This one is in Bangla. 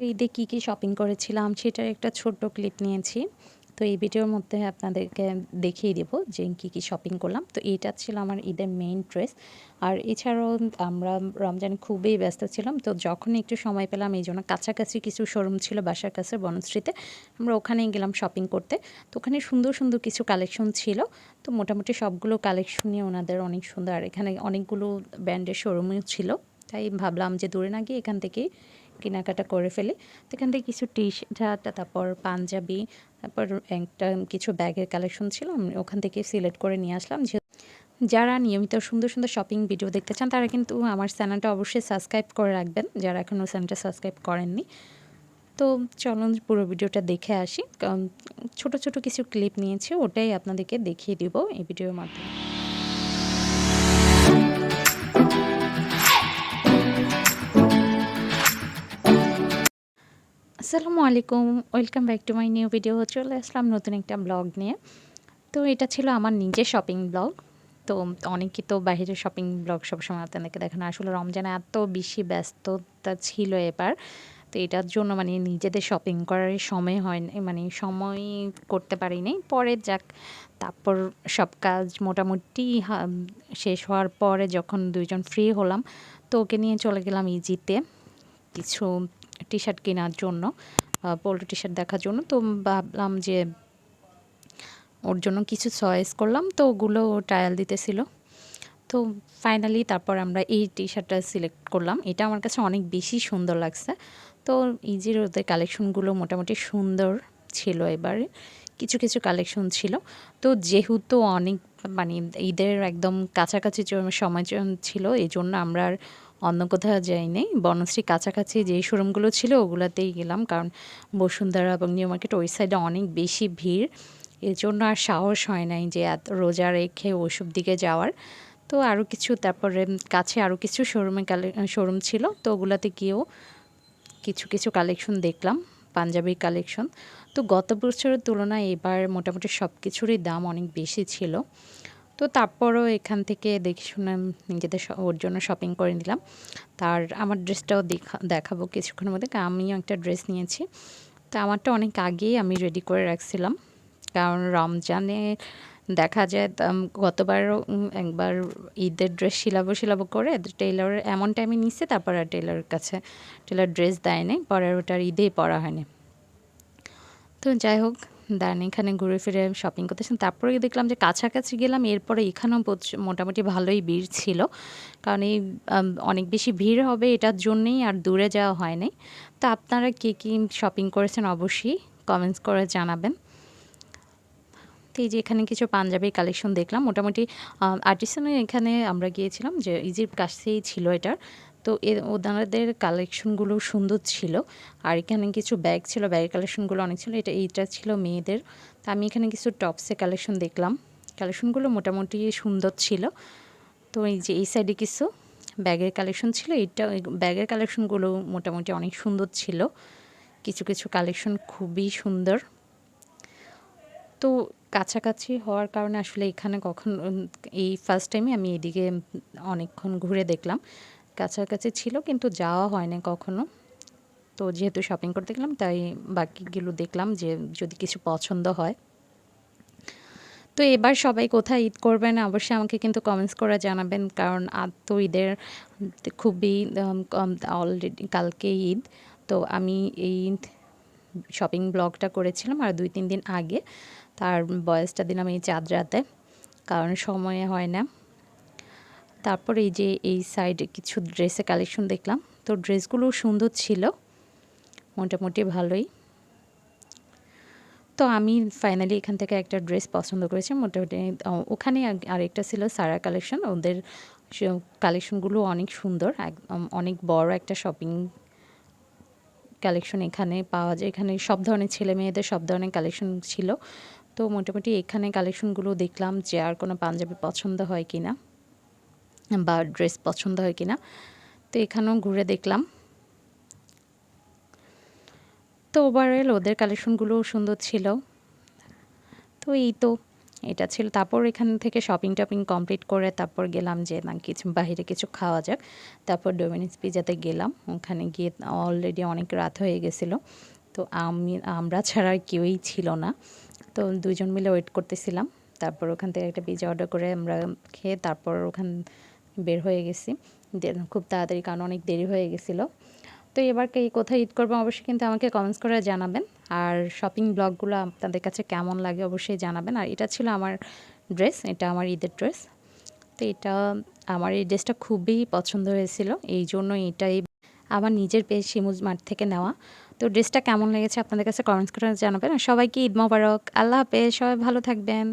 ঈদে কী কী শপিং করেছিলাম সেটার একটা ছোট্ট ক্লিপ নিয়েছি। তো এই ভিডিওর মধ্যে আপনাদেরকে দেখিয়ে দেব যে কী কী শপিং করলাম। তো এইটা ছিল আমার ঈদের মেইন ড্রেস আর এছাড়াও আমরা রমজানে খুবই ব্যস্ত ছিলাম, তো যখন একটু সময় পেলাম এই জন্য কাছাকাছি কিছু শোরুম ছিল বাসার কাছে বনশ্রীতে, আমরা ওখানেই গেলাম শপিং করতে। তো ওখানে সুন্দর সুন্দর কিছু কালেকশন ছিল। তো মোটামুটি সবগুলো কালেকশনই ওনাদের অনেক সুন্দর, আর এখানে অনেকগুলো ব্র্যান্ডের শোরুমও ছিল। তাই ভাবলাম যে দূরে না গিয়ে এখান থেকেই কেনাকাটা করে ফেলি। তো এখান থেকে কিছু টি শার্ট তারপর পাঞ্জাবি, তারপর একটা কিছু ব্যাগের কালেকশন ছিল, আমি ওখান থেকে সিলেক্ট করে নিয়ে আসলাম। যারা নিয়মিত সুন্দর সুন্দর শপিং ভিডিও দেখতে চান, তারা কিন্তু আমার চ্যানেলটা অবশ্যই সাবস্ক্রাইব করে রাখবেন, যারা এখনও চ্যানেলটা সাবস্ক্রাইব করেননি। তো চলুন পুরো ভিডিওটা দেখে আসি। ছোট ছোট কিছু ক্লিপ নিয়েছি, ওটাই আপনাদেরকে দেখিয়ে দিব এই ভিডিওর মাধ্যমে। আসসালামু আলাইকুম, welcome back to my new video. চলে আসলাম নতুন একটা ব্লগ নিয়ে। তো এটা ছিল আমার নিজের শপিং ব্লগ তো অনেকে তো বাইরের শপিং ব্লগ সবসময় আপনাদেরকে দেখানো আসলে রমজানে এত বেশি ব্যস্ততা ছিল এবার। তো এটার জন্য মানে নিজেদের শপিং করার সময় হয় মানে সময় করতে পারিনি পরে যাক, তারপর সব কাজ মোটামুটি শেষ হওয়ার পরে যখন দুইজন ফ্রি হলাম, তো ওকে নিয়ে চলে গেলাম ইজিতে কিছু টি শার্ট কেনার জন্য পোলো টি শার্ট দেখার জন্য। তো ভাবলাম যে ওর জন্য কিছু চয়েস করলাম, তো ওগুলো ট্রায়াল দিতেছিল। তো ফাইনালি তারপর আমরা এই টি শার্টটা সিলেক্ট করলাম। এটা আমার কাছে অনেক বেশি সুন্দর লাগছে। তো ইজির ওদের কালেকশনগুলো মোটামুটি সুন্দর ছিল এবারে। কিছু কিছু কালেকশন ছিল। তো যেহেতু অনেক মানে ঈদের একদম কাছাকাছি সময় ছিল এই জন্য আমরা অন্য কোথাও যাইনি। বনশ্রী কাছাকাছি যেই শোরুমগুলো ছিল ওগুলোতেই গেলাম, কারণ বসুন্ধরা এবং নিউ মার্কেট ওই সাইডে অনেক বেশি ভিড়। এর জন্য আর সাহস হয় নাই যে এত রোজা রেখে ওসব দিকে যাওয়ার। তো আরও কিছু, তারপরে কাছে আরও কিছু শোরুমে কালে, শোরুম ছিল, তো ওগুলাতে গিয়েও কিছু কিছু কালেকশন দেখলাম পাঞ্জাবির কালেকশন। তো গত বছরের তুলনায় এবার মোটামুটি সব কিছুরই দাম অনেক বেশি ছিল। তো তারপরও এখান থেকে দেখে শুনে নিজেদের ওর জন্য শপিং করে নিলাম। তার আমার ড্রেসটাও দেখা, দেখাবো কিছুক্ষণের মধ্যে। আমিও একটা ড্রেস নিয়েছি। তা আমারটা অনেক আগেই আমি রেডি করে রাখছিলাম। কারণ রমজানে দেখা যায় গতবারও একবার ঈদের ড্রেস শিলাবো শিলাবো করে টেইলরের এমন টাইমে নিচ্ছে তারপর আর টেইলরের কাছে টেইলর ড্রেস দেয়নি পরে ওটার ঈদেই পরা হয়নি। তো যাই হোক দেন এখানে ঘুরে ফিরে শপিং করতেছেন তারপরে দেখলাম যে কাছাকাছি গেলাম, এরপরে এখানেও মোটামুটি ভালোই ভিড় ছিল। কারণ এই অনেক বেশি ভিড় হবে এটার জন্যেই আর দূরে যাওয়া হয়নি। তো আপনারা কে কী শপিং করেছেন অবশ্যই কমেন্টস করে জানাবেন। তো এই যে এখানে কিছু পাঞ্জাবি কালেকশন দেখলাম। মোটামুটি আর্টিসানের এখানে আমরা গিয়েছিলাম যে ইজির কাছেই ছিল এটার। তো এর ওনাদের কালেকশনগুলো সুন্দর ছিল। আর এখানে কিছু ব্যাগ ছিল ব্যাগের কালেকশনগুলো অনেক ছিল। এটা এইটা ছিল মেয়েদের। তো আমি এখানে কিছু টপসের কালেকশন দেখলাম। কালেকশনগুলো মোটামুটি সুন্দর ছিল। তো এই যে এই সাইডে কিছু ব্যাগের কালেকশন ছিল। এইটা ব্যাগের কালেকশনগুলো মোটামুটি অনেক সুন্দর ছিল। কিছু কিছু কালেকশন খুবই সুন্দর। তো কাছাকাছি হওয়ার কারণে আসলে এখানে কখন, এই ফার্স্ট টাইমে আমি এদিকে অনেকক্ষণ ঘুরে দেখলাম। কাছাকাছি ছিল, কিন্তু যাওয়া হয়নি কখনো। তো যেহেতু শপিং করতে গেলাম, তাই বাকিগুলো দেখলাম যে যদি কিছু পছন্দ হয়। তো এবার সবাই কোথায় ঈদ করবেন, অবশ্যই আমাকে কিন্তু কমেন্টস করে জানাবেন, কারণ আর তো ঈদের খুবই অলরেডি কালকে ঈদ। তো আমি এই শপিং ব্লগটা করেছিলাম আর দুই, তিন দিন আগে। তার বয়সটা দিলাম এই চাঁদ রাতে কারণ সময়ে হয় না। তারপর এই যে এই সাইডে কিছু ড্রেসের কালেকশন দেখলাম। তো ড্রেসগুলো সুন্দর ছিল, মোটামুটি ভালোই। তো আমি ফাইনালি এখান থেকে একটা ড্রেস পছন্দ করেছি, মোটামুটি ওখানে আরেকটা ছিল সারা কালেকশন ওদের কালেকশনগুলো অনেক সুন্দর অনেক বড় একটা শপিং কালেকশন এখানে পাওয়া যায়। এখানে সব ধরনের ছেলে মেয়েদের সব ধরনের কালেকশন ছিল। তো মোটামুটি এখানে কালেকশনগুলো দেখলাম যে আর কোনো পাঞ্জাবি পছন্দ হয় কি না বা ড্রেস পছন্দ হয় কিনা। তো এখানেও ঘুরে দেখলাম। তো ওভারঅল ওদের কালেকশনগুলোও সুন্দর ছিল। তো এই তো, এটা ছিল। তারপর এখান থেকে শপিং টপিং কমপ্লিট করে তারপর গেলাম যে না, কিছু বাইরে কিছু খাওয়া যাক। তারপর ডোমিনিস পিজাতে গেলাম। ওখানে গিয়ে অলরেডি অনেক রাত হয়ে গেছিল। তো আমি, আমরা ছাড়া কেউই ছিল না। তো দুজন মিলে ওয়েট করতেছিলাম। তারপর ওখান থেকে একটা পিজা অর্ডার করে আমরা খেয়ে তারপর ওখান বের হয়ে গেছি। খুব তাড়াতাড়ি, কারণ অনেক দেরি হয়ে গেছিল। তো এবার কে, কোথায় ঈদ করব অবশ্যই কিন্তু আমাকে কমেন্টস করে জানাবেন। আর শপিং ব্লগগুলো আপনাদের কাছে কেমন লাগে অবশ্যই জানাবেন। আর এটা ছিল আমার ড্রেস এটা আমার ঈদের ড্রেস তো এটা, আমার এই ড্রেসটা খুবই পছন্দ হয়েছিল। এই জন্য এটাই আমার নিজের পেজ শিমুজ মাঠ থেকে নেওয়া। তো ড্রেসটা কেমন লেগেছে আপনাদের কাছে কমেন্টস করে জানাবেন। আর সবাইকে ঈদ মোবারক। আল্লাহ হাফেজ। সবাই ভালো থাকবেন।